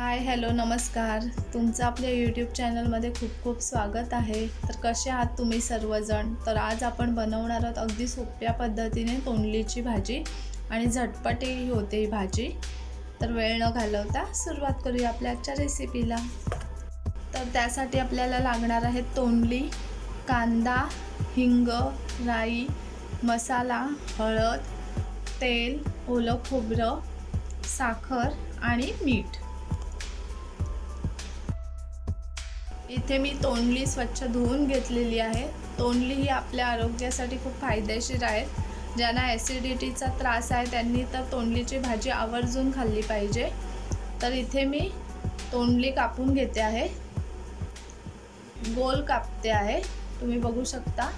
Hi hello नमस्कार. तुमचं आपल्या यूट्यूब चॅनलमध्ये खूप खूप स्वागत आहे. तर कसे आहात तुम्ही सर्वजण? तर आज आपण बनवणार आहोत अगदी सोप्या पद्धतीने तोंडलीची भाजी आणि झटपटही होते ही भाजी. तर वेळ न घालवता सुरुवात करूया आपल्या आजच्या रेसिपीला तर त्यासाठी आपल्याला लागणार आहे तोंडली कांदा हिंग राई मसाला हळद तेल ओलं खोबरं साखर आणि मीठ. इथे मी तोंडली स्वच्छ धुवून घेतलेली आहे. तोंडली ही आपल्या आरोग्यासाठी खूप फायदेशीर आहे. ज्यांना ॲसिडिटीचा त्रास आहे त्यांनी तर तोंडलीची भाजी आवर्जून खाल्ली पाहिजे. तर इथे मी तोंडली कापून घेते आहे. गोल कापते आहे. तुम्ही बघू शकता.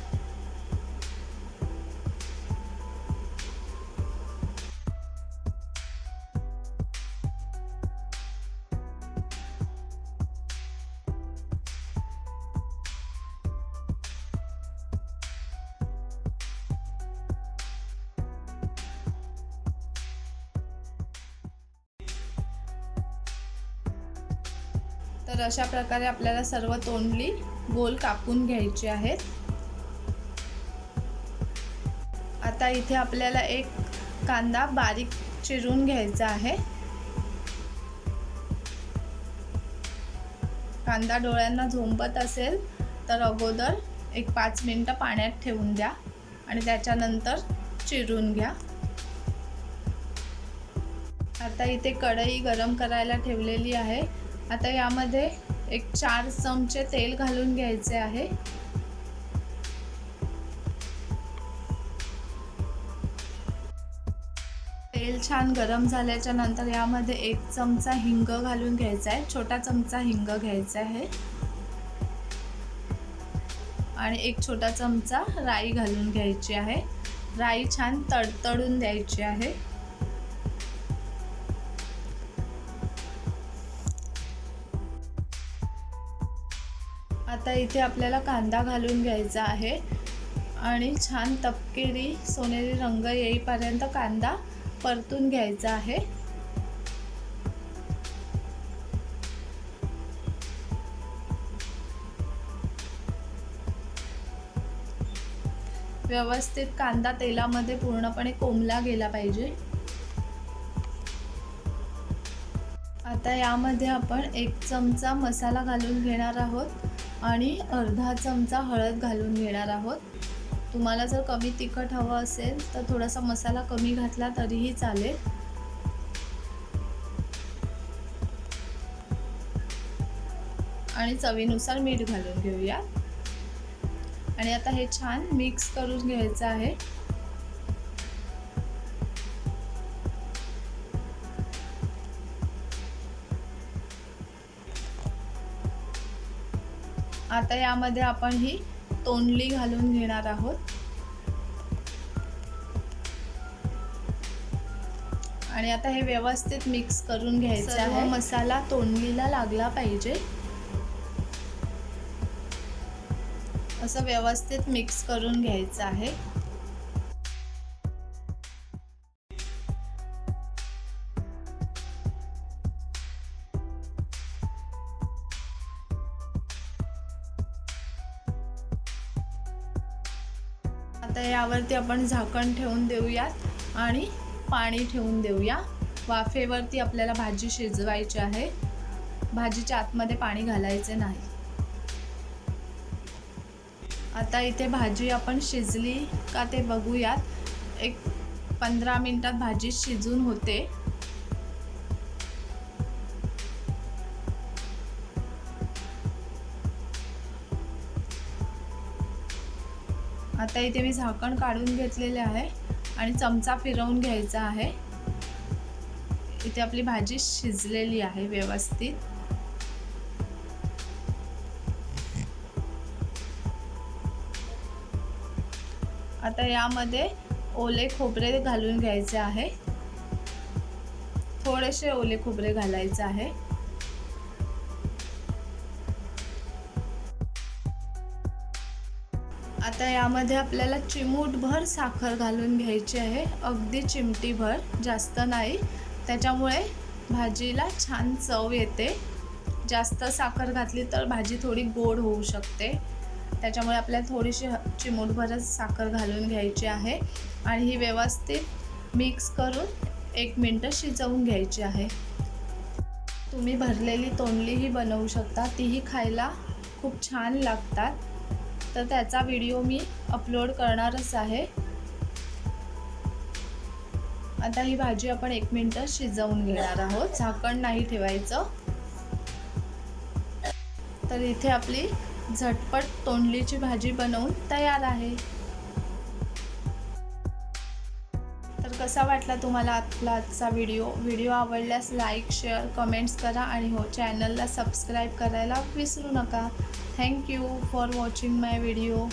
अशा प्रकारे आपल्याला सर्व तोंडली गोल कापून घ्यायची आहेत. आता इथे आपल्याला एक कांदा बारीक चिरून घ्यायचा आहे. कांदा डोळ्यांना झोंबत असेल तर अगोदर एक पाच मिनटं पाण्यात ठेवून द्या आणि त्याच्यानंतर चिरून घ्या. आता इथे कढई गरम करायला ठेवलेली आहे. आता यामध्ये एक चार चमचे तेल घालून घ्यायचे आहे. तेल छान गरम झाल्याच्यानंतर यामध्ये एक चमचा हिंग घालून घ्यायचा आहे. छोटा चमचा हिंग घ्यायचा आहे. आणि एक छोटा चमचा राई घालून घ्यायची आहे. राई छान तडतडून द्यायची आहे. आता इथे आपल्याला कांदा घालून घ्यायचा आहे. आणि छान तपकिरी सोनेरी रंग येईपर्यंत कांदा परतून घ्यायचा आहे. व्यवस्थित कांदा तेलामध्ये पूर्णपणे कोंबला गेला पाहिजे. आता यामध्ये आपण एक चमचा मसाला घालून घेणार आहोत आणि अर्धा चमचा हळद घालून घेणार आहोत. तुम्हाला जर कमी तिखट हवं असेल तर थोडासा मसाला कमी घातला तरीही चालेल. आणि चवीनुसार मीठ घालून घेऊया. आणि आता हे छान मिक्स करून घ्यायचं आहे. आता यामध्ये आपण ही तोंडली घालून घेणार आहोत. आणि आता हे व्यवस्थित मिक्स करून घ्यायचं आहे. मसाला तोंडलीला लागला पाहिजे. असं व्यवस्थित मिक्स करून घ्यायचं आहे. आता यावरती आपण झाकण ठेवून देऊयात आणि पाणी ठेवून देऊया. वाफेवरती आपल्याला भाजी शिजवायची आहे. भाजीच्या आतमध्ये पाणी घालायचे नाही. आता इथे भाजी आपण शिजली का ते बघूयात. एक पंधरा मिनटात भाजी शिजून होते. आता इथे मी झाकण काढून घेतलेले आहे आणि चमचा फिरवून घ्यायचा आहे. इथे आपली भाजी शिजलेली आहे व्यवस्थित. आता यामध्ये ओले खोबरे घालून घ्यायचे आहे. थोडेसे ओले खोबरे घालायचे आहे. आता यामध्ये आपल्याला चिमूटभर साखर घालून घ्यायची आहे. अगदी चिमटीभर जास्त नाही. त्याच्यामुळे भाजीला छान चव येते. जास्त साखर घातली तर भाजी थोडी गोड होऊ शकते. त्याच्यामुळे आपल्याला थोडीशी चिमूटभरच साखर घालून घ्यायची आहे. आणि ही व्यवस्थित मिक्स करून एक मिनटं शिजवून घ्यायची आहे. तुम्ही भरलेली तोंडलीही बनवू शकता. तीही खायला खूप छान लागतात. तर त्याचा व्हिडिओ मी अपलोड करणारच आहे. आता ही भाजी आपण एक मिनटं शिजवून घेणार आहोत. झाकण नाही ठेवायचं. तर इथे आपली झटपट तोंडलीची भाजी बनवून तयार आहे. कसा वाटला तुम्हाला आपला आजचा व्हिडिओ? व्हिडिओ आवडल्यास लाईक शेअर कमेंट्स करा आणि हो चॅनलला सबस्क्राईब करायला विसरू नका. Thank you for watching my video